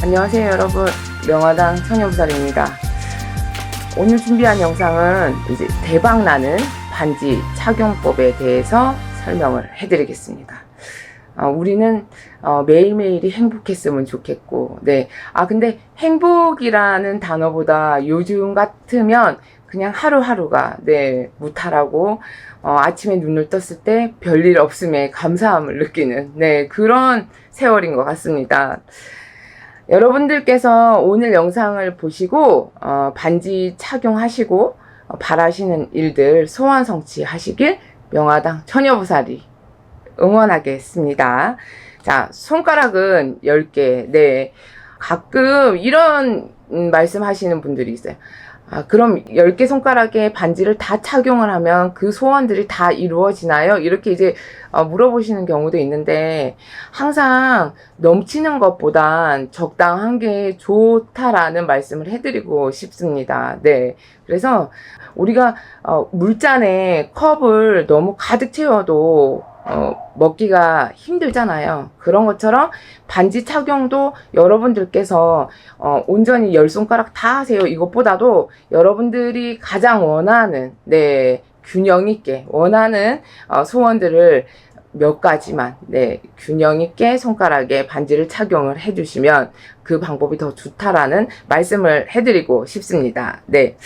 안녕하세요 여러분 명화당 처녀부살입니다 오늘 준비한 영상은 이제 대박나는 반지 착용법에 대해서 설명을 해드리겠습니다 어, 우리는 어, 매일매일이 행복했으면 좋겠고 네. 아 근데 행복이라는 단어보다 요즘 같으면 그냥 하루하루가 네 무탈하고 어, 아침에 눈을 떴을 때 별일 없음에 감사함을 느끼는 네 그런 세월인 것 같습니다. 여러분들께서 오늘 영상을 보시고 어, 반지 착용하시고 어, 바라시는 일들 소원 성취하시길 명화당 처녀부살이 응원하겠습니다. 자, 손가락은 10개. 네. 가끔 이런 음, 말씀 하시는 분들이 있어요. 아, 그럼 10개 손가락에 반지를 다 착용을 하면 그 소원들이 다 이루어지나요? 이렇게 이제 어, 물어보시는 경우도 있는데 항상 넘치는 것보단 적당한 게 좋다라는 말씀을 해드리고 싶습니다. 네. 그래서 우리가 어, 물잔에 컵을 너무 가득 채워도 어, 먹기가 힘들잖아요. 그런 것처럼 반지 착용도 여러분들께서 어, 온전히 열 손가락 다 하세요. 이것보다도 여러분들이 가장 원하는 네 균형 있게 원하는 어, 소원들을 몇 가지만 네 균형 있게 손가락에 반지를 착용을 해주시면 그 방법이 더 좋다라는 말씀을 해드리고 싶습니다. 네,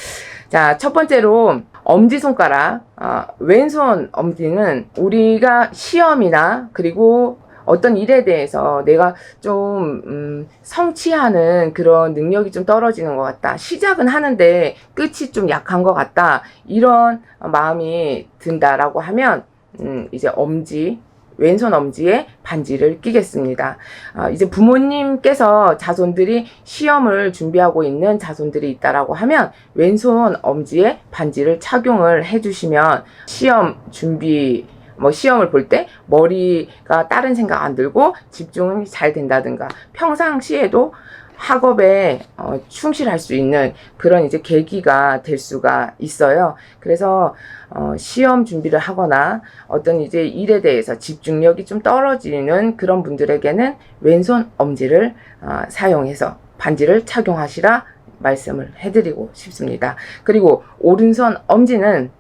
자 첫 번째로 엄지손가락, 아, 왼손 엄지는 우리가 시험이나 그리고 어떤 일에 대해서 내가 좀 음, 성취하는 그런 능력이 좀 떨어지는 것 같다. 시작은 하는데 끝이 좀 약한 것 같다. 이런 마음이 든다라고 하면 음, 이제 엄지 왼손 엄지에 반지를 끼겠습니다. 아, 이제 부모님께서 자손들이 시험을 준비하고 있는 자손들이 있다라고 하면 왼손 엄지에 반지를 착용을 해주시면 시험 준비 뭐 시험을 볼 때 머리가 다른 생각 안 들고 집중이 잘 된다든가 평상시에도 학업에 어, 충실할 수 있는 그런 이제 계기가 될 수가 있어요. 그래서 어, 시험 준비를 하거나 어떤 이제 일에 대해서 집중력이 좀 떨어지는 그런 분들에게는 왼손 엄지를 어, 사용해서 반지를 착용하시라 말씀을 해드리고 싶습니다. 그리고 오른손 엄지는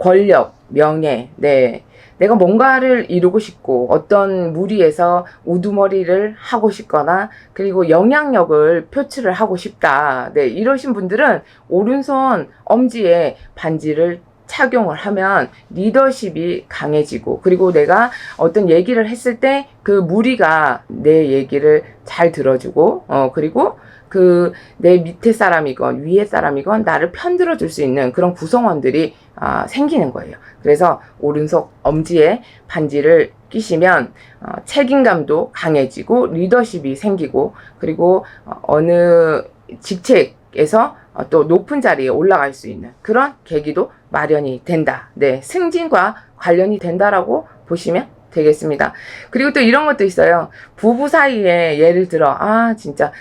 권력, 명예, 네. 내가 뭔가를 이루고 싶고 어떤 무리에서 우두머리를 하고 싶거나 그리고 영향력을 표출을 하고 싶다. 네, 이러신 분들은 오른손 엄지에 반지를 착용을 하면 리더십이 강해지고 그리고 내가 어떤 얘기를 했을 때 그 무리가 내 얘기를 잘 들어주고 어 그리고 그 내 밑에 사람이건 위에 사람이건 나를 편들어 줄 수 있는 그런 구성원들이 아, 생기는 거예요. 그래서 오른손 엄지에 반지를 끼시면 어, 책임감도 강해지고 리더십이 생기고 그리고 어, 어느 직책에서 어, 또 높은 자리에 올라갈 수 있는 그런 계기도 마련이 된다. 네, 승진과 관련이 된다라고 보시면 되겠습니다. 그리고 또 이런 것도 있어요. 부부 사이에 예를 들어 아 진짜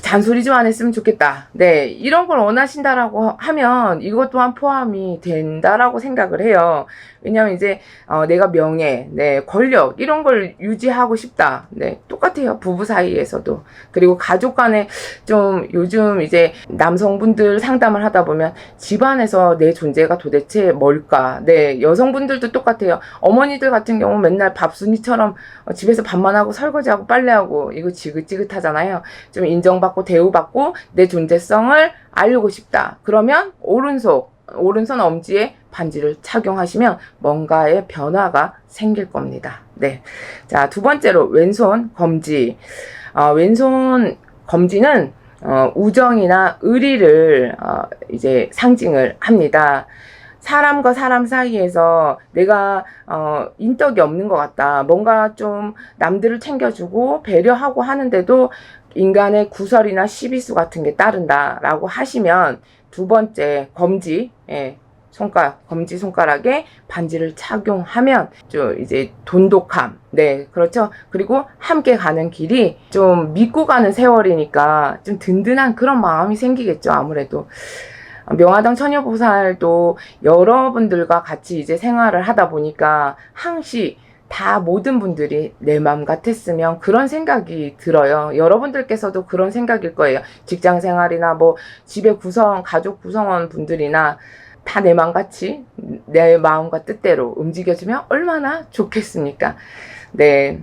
잔소리 좀 안 했으면 좋겠다. 네, 이런 걸 원하신다라고 하면 이것 또한 포함이 된다라고 생각을 해요. 왜냐면 이제 어, 내가 명예, 네, 권력 이런 걸 유지하고 싶다. 네, 똑같아요. 부부 사이에서도 그리고 가족 간에 좀 요즘 이제 남성분들 상담을 하다 보면 집안에서 내 존재가 도대체 뭘까? 네, 여성분들도 똑같아요. 어머니들 같은 경우 맨날 밥순이처럼 어, 집에서 밥만 하고 설거지하고 빨래하고 이거 지긋지긋하잖아요. 좀 인정받고 대우받고 내 존재성을 알리고 싶다. 그러면 오른손 오른손 엄지에 반지를 착용하시면 뭔가의 변화가 생길 겁니다. 네. 자, 두 번째로 왼손 검지. 어, 왼손 검지는 어, 우정이나 의리를 어, 이제 상징을 합니다. 사람과 사람 사이에서 내가 어, 인덕이 없는 것 같다. 뭔가 좀 남들을 챙겨주고 배려하고 하는데도 인간의 구설이나 시비수 같은 게 따른다라고 하시면 두 번째 검지, 예, 손가락, 검지 손가락에 반지를 착용하면 좀 이제 돈독함, 네, 그렇죠. 그리고 함께 가는 길이 좀 믿고 가는 세월이니까 좀 든든한 그런 마음이 생기겠죠, 아무래도. 명화당 처녀보살도 여러분들과 같이 이제 생활을 하다 보니까 항시 다 모든 분들이 내 마음 같았으면 그런 생각이 들어요. 여러분들께서도 그런 생각일 거예요. 직장 생활이나 뭐 집의 구성, 가족 구성원 분들이나 다 내 마음같이 내 마음과 뜻대로 움직여주면 얼마나 좋겠습니까? 네.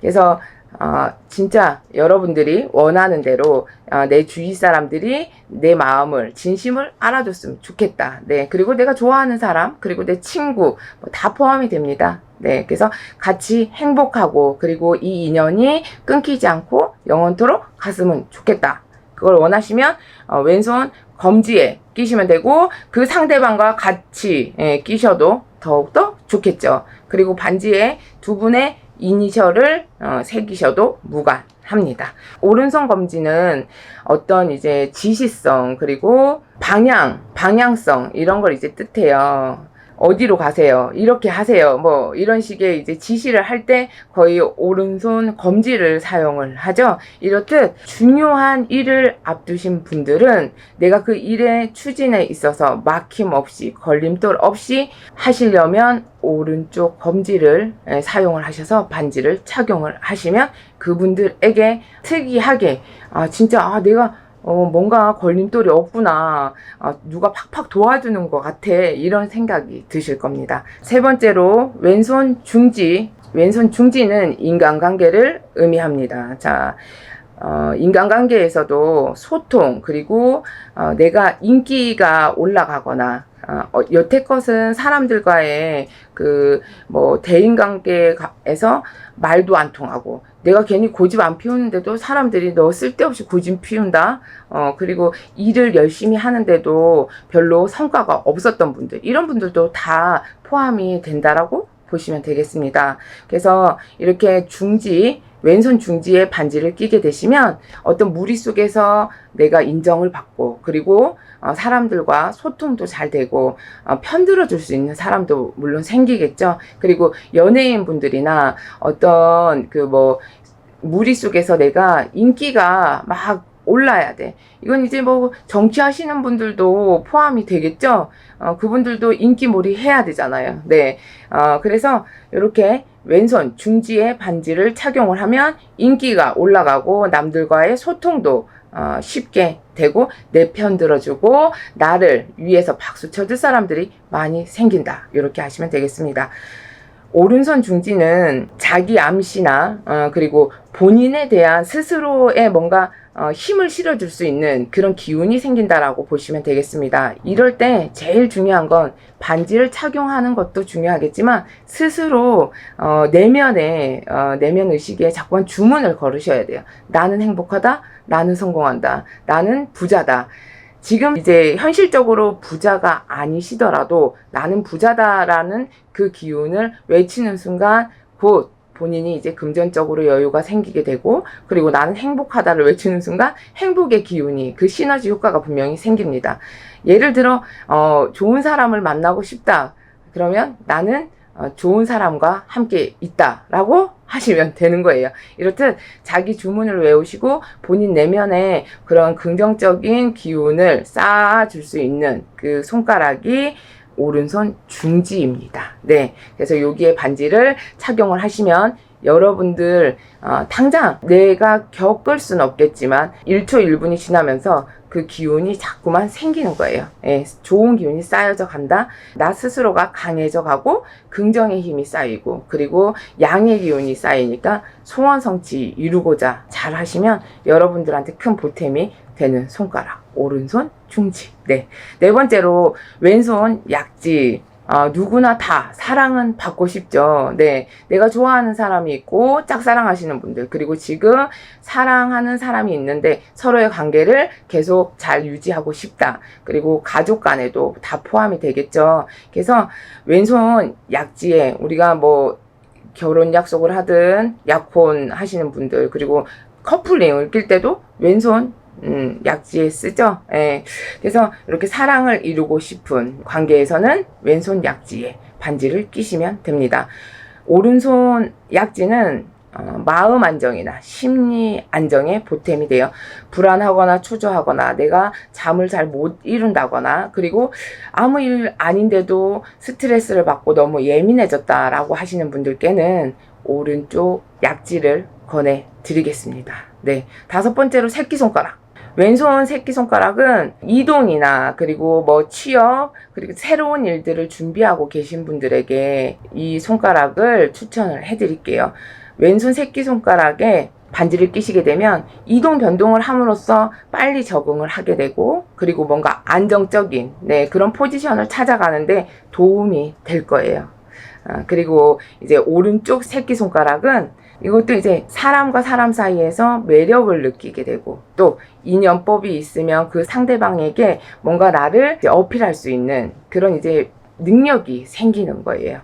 그래서 어, 진짜 여러분들이 원하는 대로 어, 내 주위 사람들이 내 마음을 진심을 알아줬으면 좋겠다. 네. 그리고 내가 좋아하는 사람, 그리고 내 친구 뭐 다 포함이 됩니다. 네. 그래서 같이 행복하고 그리고 이 인연이 끊기지 않고 영원토록 갔으면 좋겠다. 그걸 원하시면 어, 왼손 검지에 끼시면 되고 그 상대방과 같이 예, 끼셔도 더욱더 좋겠죠. 그리고 반지에 두 분의 이니셜을 어, 새기셔도 무관합니다. 오른손 검지는 어떤 이제 지시성 그리고 방향, 방향성 이런 걸 이제 뜻해요. 어디로 가세요? 이렇게 하세요. 뭐 이런 식의 이제 지시를 할 때 거의 오른손 검지를 사용을 하죠. 이렇듯 중요한 일을 앞두신 분들은 내가 그 일의 추진에 있어서 막힘 없이 걸림돌 없이 하시려면 오른쪽 검지를 예, 사용을 하셔서 반지를 착용을 하시면 그분들에게 특이하게 아 진짜 아 내가 어, 뭔가 걸림돌이 없구나. 아, 누가 팍팍 도와주는 것 같아. 이런 생각이 드실 겁니다. 세 번째로, 왼손 중지. 왼손 중지는 인간관계를 의미합니다. 자, 어, 인간관계에서도 소통, 그리고 어, 내가 인기가 올라가거나, 어, 어, 여태껏은 사람들과의 그, 뭐, 대인관계에서 말도 안 통하고, 내가 괜히 고집 안 피우는데도 사람들이 너 쓸데없이 고집 피운다. 어, 그리고 일을 열심히 하는데도 별로 성과가 없었던 분들, 이런 분들도 다 포함이 된다라고 보시면 되겠습니다. 그래서 이렇게 중지, 왼손 중지에 반지를 끼게 되시면 어떤 무리 속에서 내가 인정을 받고 그리고 어, 사람들과 소통도 잘 되고 어, 편들어 줄 수 있는 사람도 물론 생기겠죠. 그리고 연예인 분들이나 어떤 그 뭐 무리 속에서 내가 인기가 막 올라야 돼. 이건 이제 뭐 정치하시는 분들도 포함이 되겠죠. 어, 그분들도 인기몰이 해야 되잖아요. 네. 어, 그래서 이렇게 왼손 중지에 반지를 착용을 하면 인기가 올라가고 남들과의 소통도 어, 쉽게 되고 내 편 들어주고 나를 위해서 박수 쳐줄 사람들이 많이 생긴다. 이렇게 하시면 되겠습니다. 오른손 중지는 자기 암시나 어, 그리고 본인에 대한 스스로의 뭔가 어, 힘을 실어줄 수 있는 그런 기운이 생긴다라고 보시면 되겠습니다. 이럴 때 제일 중요한 건 반지를 착용하는 것도 중요하겠지만 스스로 어, 내면에 어, 내면 의식에 자꾸만 주문을 걸으셔야 돼요. 나는 행복하다. 나는 성공한다. 나는 부자다. 지금 이제 현실적으로 부자가 아니시더라도 나는 부자다라는 그 기운을 외치는 순간 곧 본인이 이제 금전적으로 여유가 생기게 되고 그리고 나는 행복하다를 외치는 순간 행복의 기운이 그 시너지 효과가 분명히 생깁니다. 예를 들어 어, 좋은 사람을 만나고 싶다. 그러면 나는 어, 좋은 사람과 함께 있다라고 하시면 되는 거예요. 이렇듯 자기 주문을 외우시고 본인 내면에 그런 긍정적인 기운을 쌓아줄 수 있는 그 손가락이 오른손 중지입니다. 네. 그래서 여기에 반지를 착용을 하시면 여러분들 어, 당장 내가 겪을 수는 없겠지만 1초 1분이 지나면서 그 기운이 자꾸만 생기는 거예요. 예, 좋은 기운이 쌓여져 간다. 나 스스로가 강해져 가고 긍정의 힘이 쌓이고 그리고 양의 기운이 쌓이니까 소원 성취 이루고자 잘 하시면 여러분들한테 큰 보탬이 되는 손가락 오른손 중지. 네. 네 번째로 왼손 약지. 아, 누구나 다 사랑은 받고 싶죠. 네. 내가 좋아하는 사람이 있고, 짝사랑하시는 분들, 그리고 지금 사랑하는 사람이 있는데 서로의 관계를 계속 잘 유지하고 싶다. 그리고 가족 간에도 다 포함이 되겠죠. 그래서 왼손 약지에 우리가 뭐 결혼 약속을 하든 약혼 하시는 분들, 그리고 커플링을 낄 때도 왼손 음, 약지에 쓰죠. 예. 그래서 이렇게 사랑을 이루고 싶은 관계에서는 왼손 약지에 반지를 끼시면 됩니다. 오른손 약지는 어, 마음 안정이나 심리 안정에 보탬이 돼요. 불안하거나 초조하거나 내가 잠을 잘 못 이룬다거나 그리고 아무 일 아닌데도 스트레스를 받고 너무 예민해졌다라고 하시는 분들께는 오른쪽 약지를 권해 드리겠습니다. 네. 다섯 번째로 새끼손가락. 왼손 새끼손가락은 이동이나 그리고 뭐 취업 그리고 새로운 일들을 준비하고 계신 분들에게 이 손가락을 추천을 해드릴게요. 왼손 새끼손가락에 반지를 끼시게 되면 이동 변동을 함으로써 빨리 적응을 하게 되고 그리고 뭔가 안정적인 네, 그런 포지션을 찾아가는데 도움이 될 거예요. 아, 그리고 이제 오른쪽 새끼손가락은 이것도 이제 사람과 사람 사이에서 매력을 느끼게 되고 또 인연법이 있으면 그 상대방에게 뭔가 나를 어필할 수 있는 그런 이제 능력이 생기는 거예요.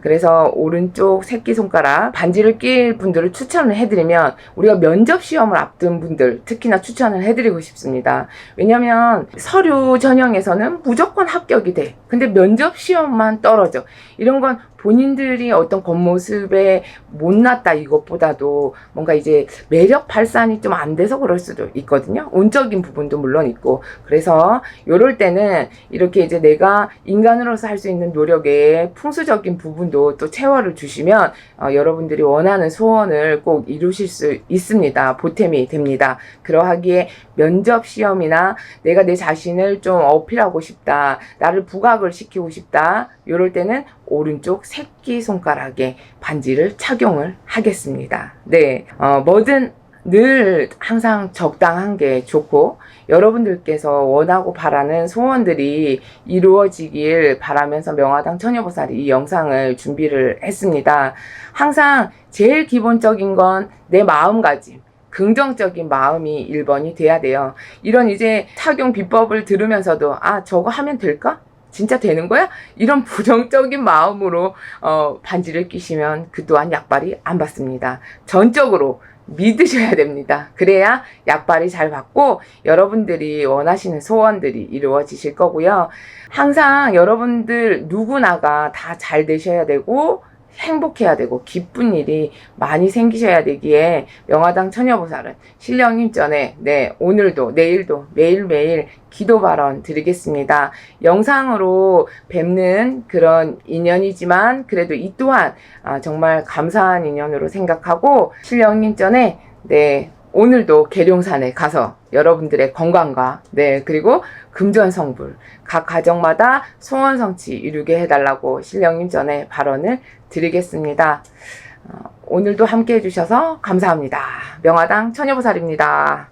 그래서 오른쪽 새끼손가락 반지를 낄 분들을 추천을 해드리면 우리가 면접 시험을 앞둔 분들 특히나 추천을 해드리고 싶습니다. 왜냐면 서류 전형에서는 무조건 합격이 돼. 근데 면접 시험만 떨어져. 이런 건 본인들이 어떤 겉모습에 못났다 이것보다도 뭔가 이제 매력 발산이 좀 안 돼서 그럴 수도 있거든요. 운적인 부분도 물론 있고. 그래서 요럴 때는 이렇게 이제 내가 인간으로서 할 수 있는 노력에 풍수적인 부분도 또 채워를 주시면 어, 여러분들이 원하는 소원을 꼭 이루실 수 있습니다. 보탬이 됩니다. 그러하기에 면접 시험이나 내가 내 자신을 좀 어필하고 싶다. 나를 부각을 시키고 싶다. 요럴 때는 오른쪽 새끼 손가락에 반지를 착용을 하겠습니다. 네, 어, 뭐든 늘 항상 적당한 게 좋고 여러분들께서 원하고 바라는 소원들이 이루어지길 바라면서 명화당 처녀보살이 이 영상을 준비를 했습니다. 항상 제일 기본적인 건 내 마음가짐. 긍정적인 마음이 1번이 돼야 돼요. 이런 이제 착용 비법을 들으면서도 아, 저거 하면 될까? 진짜 되는 거야? 이런 부정적인 마음으로 어, 반지를 끼시면 그 또한 약발이 안 받습니다. 전적으로 믿으셔야 됩니다. 그래야 약발이 잘 받고 여러분들이 원하시는 소원들이 이루어지실 거고요. 항상 여러분들 누구나가 다 잘 되셔야 되고 행복해야 되고 기쁜 일이 많이 생기셔야 되기에 명화당 처녀보살은 신령님 전에 네 오늘도 내일도 매일매일 기도 발언 드리겠습니다. 영상으로 뵙는 그런 인연이지만 그래도 이 또한 아, 정말 감사한 인연으로 생각하고 신령님 전에 네 오늘도 계룡산에 가서 여러분들의 건강과 네 그리고 금전성불 각 가정마다 소원 성취 이루게 해달라고 신령님 전에 발언을 드리겠습니다. 어, 오늘도 함께 해주셔서 감사합니다. 명화당 처녀보살입니다.